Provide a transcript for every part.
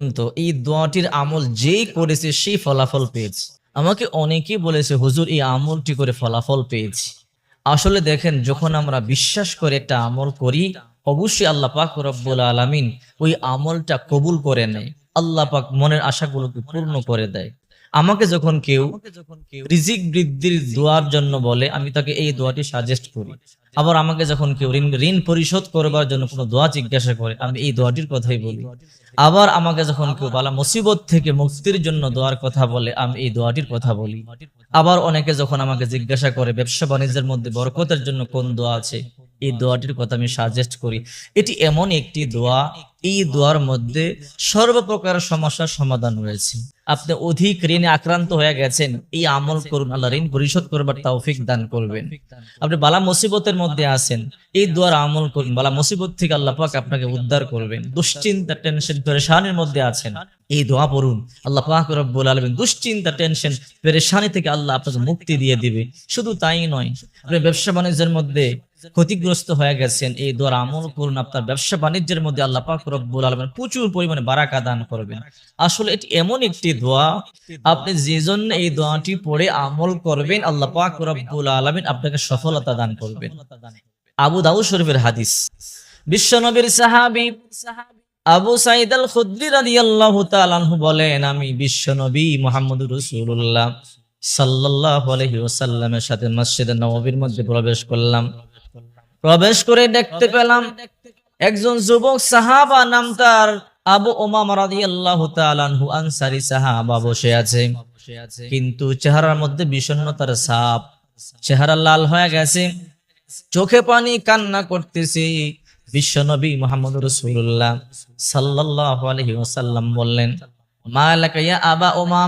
তো এই দোয়াটির আমল যেই করেছে সেই ফলাফল পেয়েছে। আমাকে অনেকেই বলেছে, হুজুর, এই আমলটি করে ফলাফল পেয়েছি। আসলে দেখেন, যখন আমরা বিশ্বাস করে একটা আমল করি, অবশ্যই আল্লাহ পাক রব্বুল আলামিন ওই আমলটা কবুল করে নেয়। আল্লাহ পাক মনের আশাগুলোকে পূর্ণ করে দেয়। আমাকে যখন কেউ রিজিক বৃদ্ধির দোয়ার জন্য বলে, আমি তাকে এই দোয়াটি সাজেস্ট করি। আবার আমাকে যখন কেউ ঋণ ঋণ পরিশোধ করবার জন্য কোনো দোয়া জিজ্ঞাসা করে, আমি এই দোয়াটির কথাই বলি। আবার আমাকে যখন কেউ বালা মুসিবত থেকে মুক্তির জন্য দোয়ার কথা বলে, আমি এই দোয়াটির কথা বলি। আবার অনেকে যখন আমাকে জিজ্ঞাসা করে, ব্যবসা বাণিজ্যের মধ্যে বরকতের জন্য কোন দোয়া আছে, এই দোয়াটির কথা আমি সাজেস্ট করি। এটি এমন একটি দোয়া এই দোয়ার মধ্যে সর্বপ্রকার সমস্যার সমাধান রয়েছে। আপনি অধিক ঋণে আক্রান্ত হয়ে গেছেন, এই আমল করুন, আল্লাহ ঋণ পরিশোধ করবার তৌফিক দান করবেন। আপনি বালা মুসিবতের মধ্যে আছেন, এই দোয়ার আমল করুন, বালা মুসিবত থেকে আল্লাহ পাক আপনাকে উদ্ধার করবেন। দুশ্চিন্তা টেনশন পেরেশানির মধ্যে আছেন, এই দোয়া পড়ুন, আল্লাহ পাক রব্বুল আলামিন দুশ্চিন্তা টেনশন পেরেশানি থেকে আল্লাহ আপনাকে মুক্তি দিয়ে দিবে। শুধু তাই নয়, আপনি ব্যবসা বাণিজ্যের মধ্যে ক্ষতিগ্রস্ত হয়ে গেছেন, এই দোয়ার আমল করুন, আপনার ব্যবসা বাণিজ্যের মধ্যে আল্লাহ পাক রব্বুল আলামিন প্রচুর পরিমাণে বারাকা দান করবেন। আসলে এটি এমন একটি দোয়া, আপনি যে জন্য এই দোয়াটি পড়ে আমল করবেন, আল্লাহ পাক রব্বুল আলামিন আপনাকে সফলতা দান করবেন। আবু দাউদ শরীফের হাদিস, বিশ্বনবীর সাহাবী আবু সাইদ আল খুদ্রি রাদিয়াল্লাহু তাআলা আনহু বলেন, আমি বিশ্বনবী মুহাম্মদুর রাসূলুল্লাহ সাল্লাল্লাহু আলাইহি ওয়াসাল্লামের সাথে মসজিদে নববীর মধ্যে প্রবেশ করলাম। প্রবেশ করে দেখতে পেলাম একজন যুবক সাহাবা নাম তার আবু ওমামা রাদিয়াল্লাহু তাআলা আনহু আনসারী সাহাবা বসে আছে। কিন্তু চেহারার মধ্যে বিষণ্ণতার ছাপ চেহারা লাল হয়ে গেছে। চোখে পানি কান্না করতেছে। বিশ্বনবী মোহাম্মদ রসুল্লাহ সাল্লাল্লাহু আলাইহি ওয়াসাল্লাম বললেন মা লাকা ইয়া আবা ও মা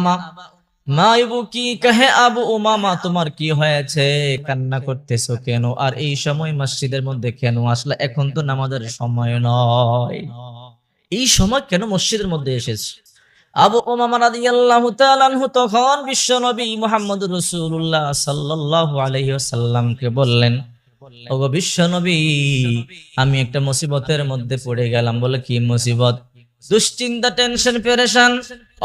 কি কাহে আবু উমামা, তোমার কি হয়েছে? কান্না করতেছো কেন? আর এই সময় মসজিদের মধ্যে কেন আসলে? এখন তো নামাজের সময় নয়। এই সময় কেন মসজিদের মধ্যে এসেছে? আবু উমামা রাদিয়াল্লাহু তাআলা আনহু তখন বিশ্বনবী মুহাম্মদুর রাসূলুল্লাহ সাল্লাল্লাহু আলাইহি ওয়াসাল্লামকে বললেন বিশ্বনবী, আমি একটা মুসিবতের মধ্যে পড়ে গেলাম। বলে, কি মুসিবত? দুশ্চিন্তা টেনশন পেরেশান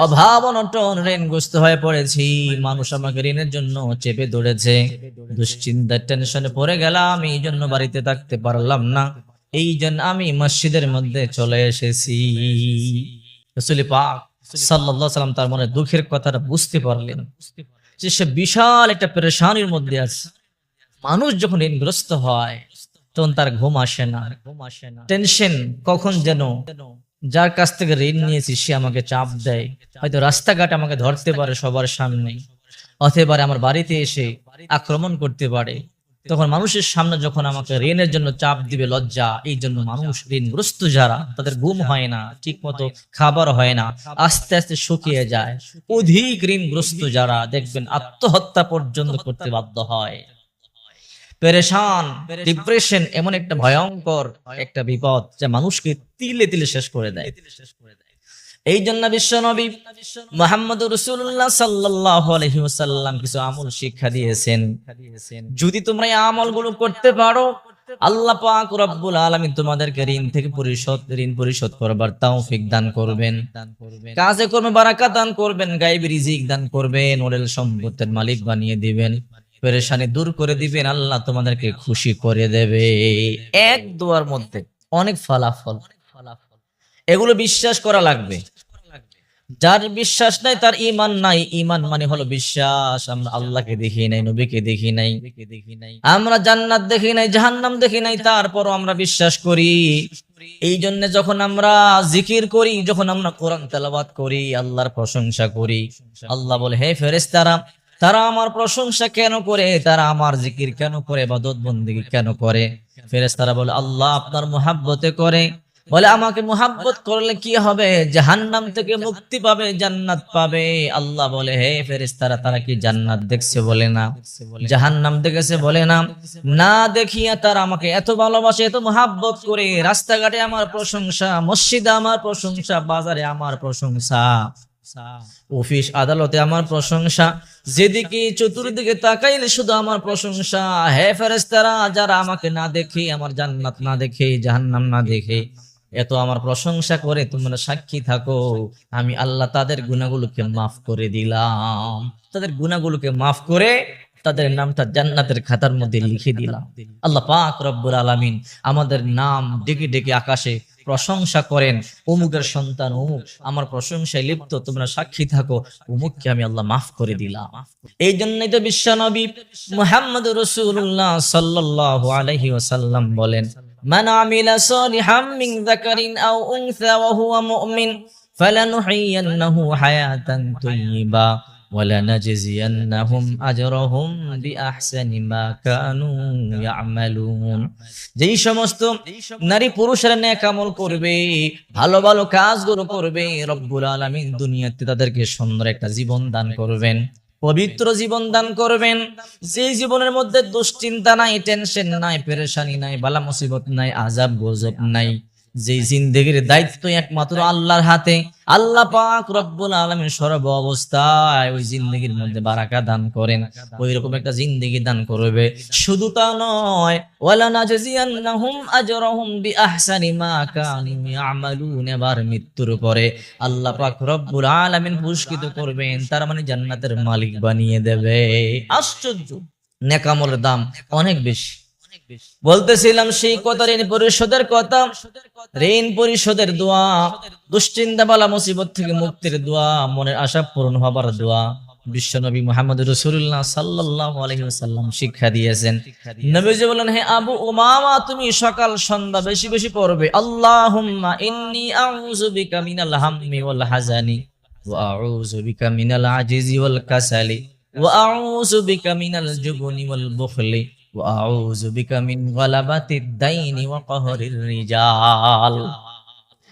অভাব অনটন ঋণগ্রস্ত হয়ে পড়েছি। মানুষ আমাকে ঋণের জন্য চেপে ধরেছে। দুশ্চিন্তা টেনশনে পড়ে গেলাম এই জন্য বাড়িতে থাকতে পারলাম না। এই জন্য আমি মসজিদের মধ্যে চলে এসেছি। রসুল পাক সাল্লাল্লাহু সাল্লাম তার মনে দুঃখের কথাটা বুঝতে পারলেন যে সে বিশাল একটা পেরেশানির মধ্যে আছে। মানুষ যখন ঋণগ্রস্ত হয় তখন তার ঘুম আসে না। ঘুম আসে না। টেনশন কখন যেন যার কাছ থেকে ঋণ নিয়েছি, সে আমাকে চাপ দেয়। হয়তো রাস্তাঘাট আমাকে ধরতে পারে সবার সামনে। অথবা আমার বাড়িতে এসে আক্রমণ করতে পারে। তখন মানুষের সামনে যখন আমাকে ঋণের জন্য চাপ দিবে লজ্জা, এই জন্য মানুষ ঋণগ্রস্ত যারা, তাদের ঘুম হয় না ঠিক মতো খাবার হয় না, আস্তে আস্তে শুকিয়ে যায়। অধিক ঋণগ্রস্ত যারা দেখবেন আত্মহত্যা পর্যন্ত করতে বাধ্য হয়। পেরেশান, ডিপ্রেশন এমন একটা ভয়ঙ্কর একটা বিপদ যা মানুষকে তিলে তিলে শেষ করে দেয়। এই জন্য বিশ্বনবী মোহাম্মদ রসুল্লাহ সাল্লাহ আলহিমসাল্লাম কিছু আমল শিক্ষা দিয়েছেন। যদি তোমরা এই আমলগুলো করতে পারো, আল্লাহ পাক রব্বুল আলামিন তোমাদেরকে ঋণ থেকে পরিশোধ, ঋণ পরিশোধ করবার তৌফিক দান করবেন। কাজে কর্মে বারাকা দান করবেন, গায়েবী রিজিক দান করবেন ওরেল সম্পত্তির মালিক বানিয়ে দিবেন। পেরেশানি দূর করে দিবেন, আল্লাহ তোমাদেরকে খুশি করে দেবে। এক দোয়ার মধ্যে অনেক ফলাফল এগুলো বিশ্বাস করা লাগবে। যার বিশ্বাস নাই, তার ইমান নাই। ইমান মানে হলো বিশ্বাস। আমরা আল্লাহকে দেখি নাই, নবীকে দেখি নাই। আমরা জান্নাত দেখি নাই, জাহান্নাম দেখি নাই, তারপরও আমরা বিশ্বাস করি। এই জন্য যখন আমরা জিকির করি, যখন আমরা কোরআন তেলাবাদ করি, আল্লাহর প্রশংসা করি, আল্লাহ বলে, হে ফেরেশতারা তারা আমার প্রশংসা কেন করে? তারা আমার জিকির কেন করে? বাদত বন্দি কেন করে? ফেরেশতারা বলে, আল্লাহ আপনার মোহাব্বতে করে। বলে, আমাকে মোহাব্বত করলে কি হবে? জাহান্নাম থেকে মুক্তি পাবে, জান্নাত পাবে। আল্লাহ বলে, হে ফেরেশতারা, তারা কি জান্নাত দেখছে বলে না? জাহান্নাম দেখেছে বলে না? না দেখিয়া তারা আমাকে এত ভালোবাসে, এত মোহাব্বত করে। রাস্তাঘাটে আমার প্রশংসা, মসজিদে আমার প্রশংসা, বাজারে আমার প্রশংসা। অফিস আদালতে আমার প্রশংসা। যেদিকে চতুর্দিকে তাকাইলে শুধু আমার প্রশংসা। হে ফেরেস্তারা যারা আমাকে না দেখে, আমার জান্নাত না দেখে, জাহান্নাম না দেখে, এত আমার প্রশংসা করে তোমরা সাক্ষী থাকো। আমি আল্লাহ তাদের গুণাগুলোকে মাফ করে দিলাম। তাদের গুণাগুলোকে মাফ করে তাদের নামটা জান্নাতের খাতার মধ্যে লিখে দিলাম। আল্লাহ পাক রব্বুল আলামিন আমাদের নাম ডেকে ডেকে আকাশে প্রশংসা করেন অমুকের সন্তান অমুক আমার প্রশংসায় লিপ্ত তোমরা সাক্ষী থাকো অমুককে আমি আল্লাহ মাফ করে দিলাম এই জন্যই তো বিশ্ব নবী মুহাম্মদ রসুল্লাহ সাল্লাল্লাহু আলাইহি ওয়াসাল্লাম বলেন মান আমিলা সালিহাম মিন যাকারিন আও উনসা ওয়া হুয়া মুমিন فلنحيينه حياة طيبة ولنجزينهم أجرهم بأحسن ما كانوا يعملون যেই সমস্ত নারী পুরুষেরা নেক আমল করবে ভালো ভালো কাজগুলো করবে রব্বুল আলামিন দুনিয়াতে তাদেরকে সুন্দর একটা জীবন দান করবেন পবিত্র জীবন দান করবেন যে জীবনের মধ্যে দুশ্চিন্তা নাই টেনশন নাই পেরেশানি নাই বালা মুসিবত নাই আজাব গজব নাই যে জিন্দগির দায়িত্ব একমাত্র আল্লাহর হাতে। আল্লাহ পাক রব্বুল আলামিন সর্ব অবস্থায় ওই জিন্দগির মধ্যে বারাকা দান করেন। ওই রকম একটা জিন্দগি দান করবে। শুধু তা নয় ওয়ালা নাজজিয়ান্নাহুম আজরাহুম বিআহসানি মা কানু ইয়ামালুন এবার মৃত্যুর পরে। আল্লাহ পাক রব্বুল আলামিন পুরস্কৃত করবেন তার মানে জান্নাতের মালিক বানিয়ে দেবে। আশ্চর্য। নেকামলের দাম অনেক বেশি। বলতেছিলাম, সেই কথা ঋণ পরিশোধের কথা। ঋণ পরিশোধের দোয়া দুশ্চিন্তা বালা মুসিবত থেকে মুক্তির দোয়া, মনের আশা পূরণ হবার দোয়া। বিশ্বনবী সকাল সন্ধ্যা বেশি বেশি পড়বে। মিনাল বিকা মিনাল وأعوذ بك من غلبة الدين وقهر الرجال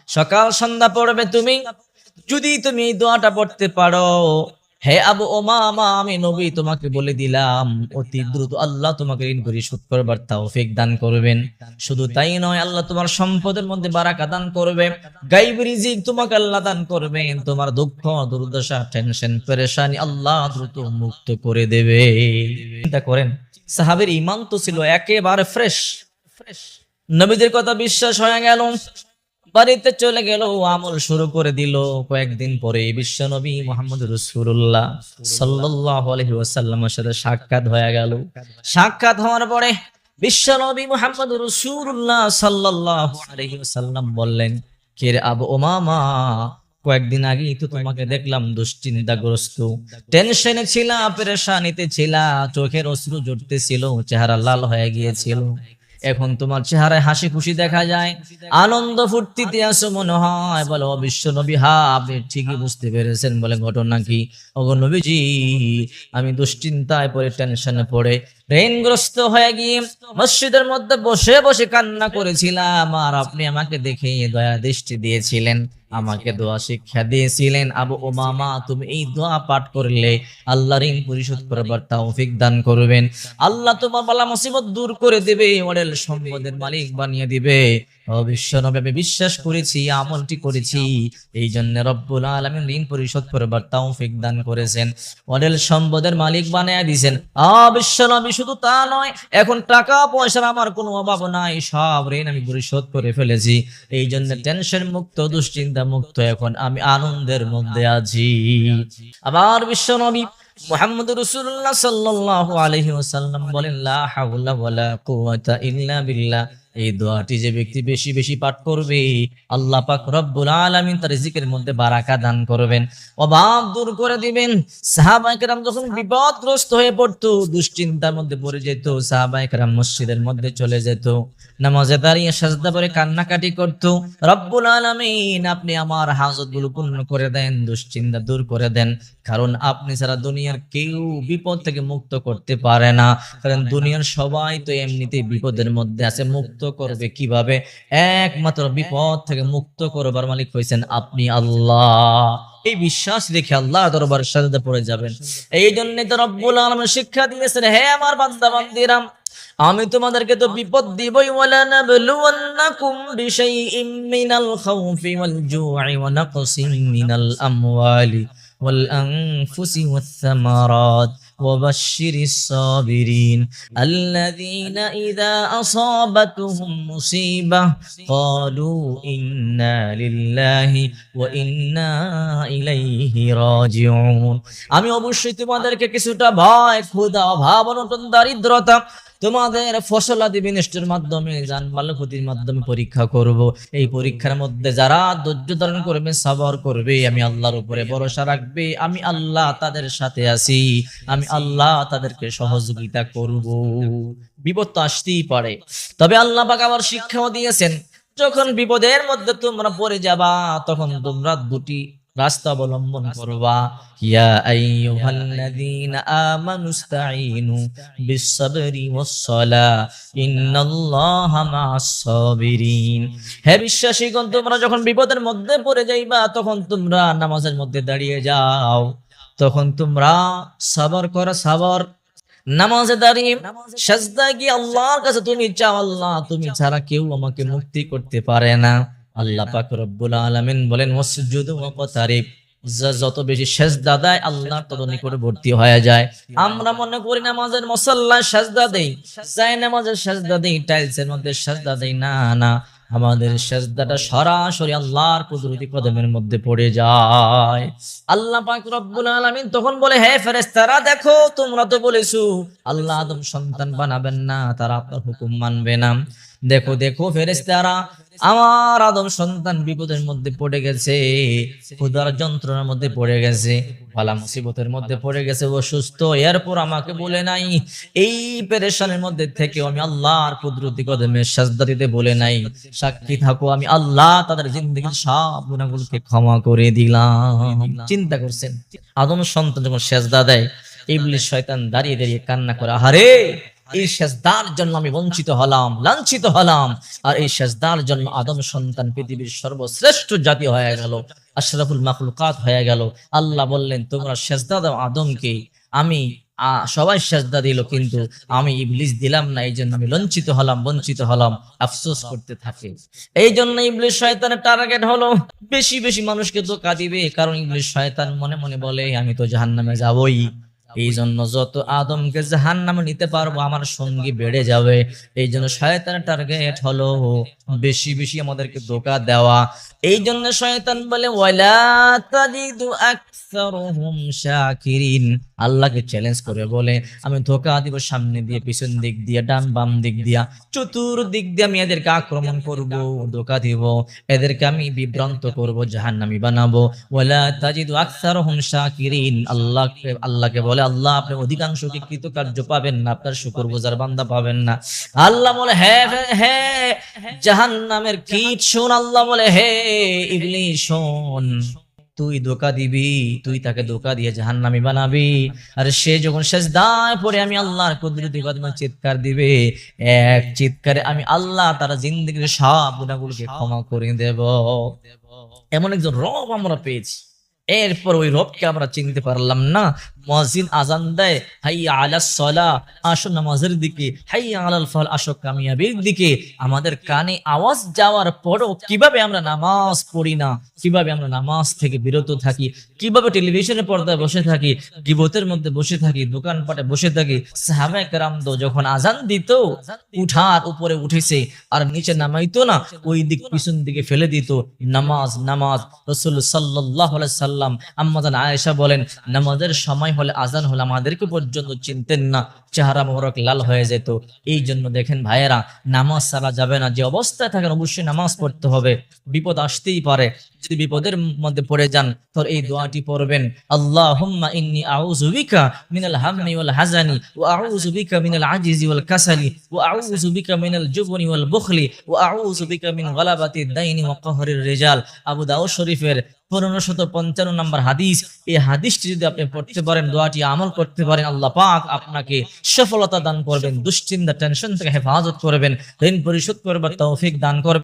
সকাল সন্ধ্যা পড়বে তুমি যদি তুমি এই দোয়াটা পড়তে পারো হে আবু ওমামা, আমি নবী, তোমাকে বলে দিলাম, অতি দ্রুত আল্লাহ তোমাকে ঋণ পরিশোধ করবার তৌফিক দান করবেন। শুধু তাই নয়, আল্লাহ তোমার সম্পদের মধ্যে বারাকা দান করবে। গাইব রিজিক তোমাকে আল্লাহ দান করবেন। তোমার দুঃখ, দুর্দশা, টেনশন, পেরেশানি আল্লাহ দ্রুত মুক্ত করে দেবে। চিন্তা করেন, সাহাবের ইমান তো ছিল একেবারে ফ্রেশ ফ্রেশ। নবীদের কথা বিশ্বাস হয়ে গেল। বাড়িতে চলে গেল আমল শুরু করে দিল। কয়েকদিন পরে বিশ্ব নবী মোহাম্মদ রসুল্লাহ সাল্লাহ সাথে সাক্ষাৎ হয়ে গেল। সাক্ষাৎ হওয়ার পরে বিশ্ব নবী মোহাম্মদ রসুল্লাহ সাল্লাহ আলহি বললেন, কে রে আবু ওমামা কয়েকদিন আগেই তো তোমাকে দেখলাম দুশ্চিন্তাগ্রস্ত। টেনশনে ছিলা, পেরেশানিতে ছিলা, চোখের অশ্রু জড়তেছিল, চেহারা লাল হয়ে গিয়েছিল। এখন তোমার চেহারায় হাসি খুশি দেখা যায়, আনন্দ ফুর্তিতে আসো মনে হয়, বলো বিশ্ব নবী, হা, আপনি ঠিকই বুঝতে পেরেছেন বলে ঘটনা কি? ওগো নবীজি, আমি দুশ্চিন্তায় পরে টেনশনে পড়ে ঋণগ্রস্ত হয়ে গিয়ে মসজিদের মধ্যে বসে বসে কান্না করেছিলাম। আর আপনি আমাকে দেখে দয়া দৃষ্টি দিয়েছিলেন, আমাকে দোয়া শিক্ষা দিয়েছিলেন। আবু ও মামা তুমি এই দোয়া পাঠ করলে আল্লাহ ঋণ পরিশোধ করবার তৌফিক দান করবেন। আল্লাহ তোমার বালা মুসিবত দূর করে দেবে মডেল সম্পদের মালিক বানিয়ে দিবে। অবিশ্বনবে আমি বিশ্বাস করেছি, আমলটি করেছি। এই জন্য রব্বুল আলামিন ঋণ পরিশোধ করবার দান করেছেন। সম্পদের মালিক বানিয়ে দিয়েছেন। অবিশ্বনবী শুধু তা নয়, এখন টাকা পয়সার আমার কোনো অভাব নাই, সব ঋণ আমি পরিশোধ করে ফেলেছি। এই জন্য টেনশন মুক্ত, দুশ্চিন্তা মুক্ত এখন আমি আনন্দের মধ্যে আছি। আবার বিশ্বনবী মুহাম্মদ রাসূলুল্লাহ সাল্লাল্লাহু আলাইহি ওয়াসাল্লাম বলেন ইল্লা বিল্লাহ। এই দোয়াটি যে ব্যক্তি বেশি বেশি পাঠ করবে, আল্লাহ পাক রব্বুল আলামিন তার রিজিকের মধ্যে বারাকা দান করবেন। অভাব দূর করে দিবেন। সাহাবায়ে কেরাম যখন বিপদগ্রস্ত হয়ে পড়তো, দুশ্চিন্তার মধ্যে পড়ে যেত, সাহাবায়ে কেরাম মসজিদের মধ্যে চলে যেত, নামাজে দাঁড়িয়ে সাজদা করে কান্নাকাটি করতো। রব্বুল আলামিন, আপনি আমার হাজতগুলো পূর্ণ করে দেন, দুশ্চিন্তা দূর করে দেন। কারণ আপনি ছাড়া দুনিয়ার কেউ বিপদ থেকে মুক্ত করতে পারে না। কারণ দুনিয়ার সবাই তো এমনিতেই বিপদের মধ্যে আছে, মুক্ত করবে কীভাবে? একমাত্র হ্যাঁ। বিপদ থেকে মুক্ত করবার মালিক হয়েছেন আপনি আল্লাহ। এই বিশ্বাস রেখে আল্লাহ দরবার সাজাতে পড়ে যাবেন। এই জন্য তো রব্বুল শিক্ষা দিয়েছেন হে আমার বান্দাবান্দিরাম আমি তোমাদেরকে তো বিপদ দিবই বলে নাবলুওয়ান্নাকুম বিশাইইম وبشر الصابرين الذين إذا أصابتهم مصيبة قالوا إنا لله وإنا إليه راجعون আমি অবশ্যই তোমাদেরকে কিছুটা ভয় ক্ষুধা অভাব অনটন দারিদ্রতা তোমাদের ফসলাদি বিনষ্টের মাধ্যমে জানমাল ক্ষতির মাধ্যমে পরীক্ষা করব। এই পরীক্ষার মধ্যে যারা ধৈর্য ধারণ করবে, সাবর করবে, আমি আল্লাহর উপরে ভরসা রাখবে, আমি আল্লাহ তাদের সাথে আছি, আমি আল্লাহ তাদেরকে সহযোগিতা করব। বিপদ তো আসতেই পারে। তবে আল্লাহ পাক আবার শিক্ষাও দিয়েছেন, যখন বিপদের মধ্যে তোমরা পড়ে যাবা, তখন তোমরা দুটি রাস্তা অবলম্বন করবা। ইয়া আইয়ুহাল্লাযীনা আমানুস্তাঈনু বিস-সাবরি ওয়াস-সালা। ইন্নাল্লাহা মা'আস-সাবিরিন। হে বিশ্বাসীগণ তোমরা যখন বিপদের মধ্যে পড়ে যাইবা তখন তোমরা নামাজের মধ্যে দাঁড়িয়ে যাও। তখন তোমরা সাবর করো সাবর। নামাজে দাঁড়িয়ে সাজদা গিয়ে আল্লাহর কাছে তুমি চাও আল্লাহ তুমি ছাড়া কেউ আমাকে মুক্তি করতে পারে না। আল্লাহ পাক রব্বুল আলামিন বলেন, ওয়াসজুদু ওয়াকতারিব। যা- যত বেশি সেজদা দেয় আল্লাহ তত নিকটে ভর্তি হয়ে যায়। আমরা মনে করি নামাজের মুসাল্লায় সেজদা দেই। যাই নামাজের সেজদা দেই, টাইলসের মধ্যে সেজদা দেই। না না, আমাদের সেজদাটা সরাসরি আল্লাহর কুদরতি কদমের মধ্যে পড়ে যায়। আল্লাহ পাক রব্বুল আলামিন তখন বলে, হে ফেরেশতারা, দেখো, তোমরা তো বলেছ, আল্লাহ আদম সন্তান বানাবেন না, তারা আপনার হুকুম মানবে না। দেখো দেখো ফেরেশতারা, আমার আদম সন্তান বিপদের মধ্যে পড়ে গেছে, ক্ষুধার যন্ত্রণার মধ্যে পড়ে গেছে পালা মুসিবতের মধ্যে পড়ে গেছে অসুস্থ এরপর আমাকে বলে নাই, এই পেরেশানের মধ্যে থেকে আমি আল্লাহর কুদরতি কদমে সাজদা দিতে বলে নাই। সাক্ষী থাকো, আমি আল্লাহ তাদের জিন্দগির সব গুণাগুলোকে ক্ষমা করে দিলাম। চিন্তা করছেন, আদম সন্তান যখন সেজদা দেয় ইবলিশ শয়তান দাঁড়িয়ে দাঁড়িয়ে কান্না করে, আহারে! এই সেজদার জন্য আমি বঞ্চিত হলাম, লাঞ্ছিত হলাম। আর এই সেজদার জন্য আদম সন্তান পৃথিবীর সর্বশ্রেষ্ঠ জাতি হয়ে গেল, আশরাফুল মাখলুকাত হয়ে গেল। আল্লাহ বললেন, তোমরা সেজদা আদমকে। আমি সবাই সেজদা দিল, কিন্তু আমি ইবলিস দিলাম না। এই জন্য আমি লঞ্চিত হলাম, বঞ্চিত হলাম, আফসোস করতে থাকে। এই জন্য ইবলিস শয়তানের টার্গেট হলো বেশি বেশি মানুষকে ধোকা দিবে। কারণ ইবলিস শয়তান মনে মনে বলে, আমি তো জাহান্নামে যাবই। এই জন্য যত আদমকে জাহান নামে নিতে পারব, আমার সঙ্গী বেড়ে যাবে। এই জন্য শয়তান টার্গেট হলো বেশি বেশি আমাদেরকে ধোকা দেওয়া। এই জন্য শয়তান বলে, ওয়ালা তাজিদু আকসারুহুম শাকিরিন। আল্লাহকে চ্যালেঞ্জ করে বলে, আমি ধোকা দিব সামনে দিয়ে, পিছন দিক দিয়ে, ডান বাম দিক দিয়া, চতুর্দিক দিয়ে আমি এদেরকে আক্রমণ করব, ধোকা দিব, এদেরকে আমি বিভ্রান্ত করব, জাহান্নামী বানাবো। ওয়ালা তাজিদু আকসারুহুম শাকিরিন। আল্লাহকে বলে, আল্লাহ আপনি অধিকাংশকে কৃতকার্য পাবেন না, আপনার শুকর গুজার বান্দা পাবেন না। আল্লাহ বলে হ্যাঁ হ্যাঁ জাহান্নামের কীট শোন। আল্লাহ বলে, হে, ইবলিস শোন। তুই ধোকা দিবি তুই তাকে ধোকা দিয়ে জাহান্নামি বানাবি। আর সে যখন শেষ দায় পরে আমি আল্লাহর কুদরতি কদমে চিৎকার দিবে। এক চিৎকারে আমি আল্লাহ তারা জিন্দগির সব গুণাগুলোকে ক্ষমা করে দেব। এমন একজন রব আমরা পেয়েছি। এরপর ওই রবকে আমরা চিনতে পারলাম না। মসজিদ আজান দেয়, হাই আলা সলা, আসো নামাজের দিকে, হাই আলাল ফল, আসো কামিয়াবির দিকে। আমাদের কানে আওয়াজ যাওয়ার পরও কীভাবে আমরা নামাজ পড়ি না, কীভাবে আমরা নামাজ থেকে বিরত থাকি, কীভাবে টেলিভিশনের পর্দায় বসে থাকি গিবতের মধ্যে বসে থাকি, দোকানপাটে বসে থাকি, সাহাবায়ে কেরাম তো যখন আজান দিত, উঠার উপরে উঠেছে, আর নিচে নামাইতো না, ওই দিক পিছন দিকে ফেলে দিত, নামাজ নামাজ। রসুল সাল্লাহ সাল্লাম আম্মাজান আয়েশা বলেন, নামাজের সময় হলে আজান হলে আমাদেরকে পর্যন্ত চিনতেন না। চেহারা মোহরক লাল হয়ে যেত। এই জন্য দেখেন ভাইয়েরা, নামাজ সারা যাবে না। যে অবস্থায় থাকেন, অবশ্যই নামাজ পড়তে হবে। বিপদ আসতেই পারে। যদি বিপদের মধ্যে পড়ে যান তো এই দোয়াটি পড়বেন, আল্লাহুম্মা ইন্নী মিনাল ওয়াল হাজানি মিনাল আজিজি ওয়াল মিনাল জুবনি ওয়াল মিন দাইনি ওয়া কাহরির রিজাল। আবু দাউদ শরীফের পনেরো শত পঞ্চান্ন নম্বর হাদিস। এই হাদিসটি যদি আপনি পড়তে পারেন, দোয়াটি আমল করতে পারেন, আল্লাহ পাক আপনাকে সফলতা দান করবেন, দুশ্চিন্তা, টেনশন থেকে হেফাজত করবেন, ঋণ পরিশোধ করবার তৌফিক দান করবেন।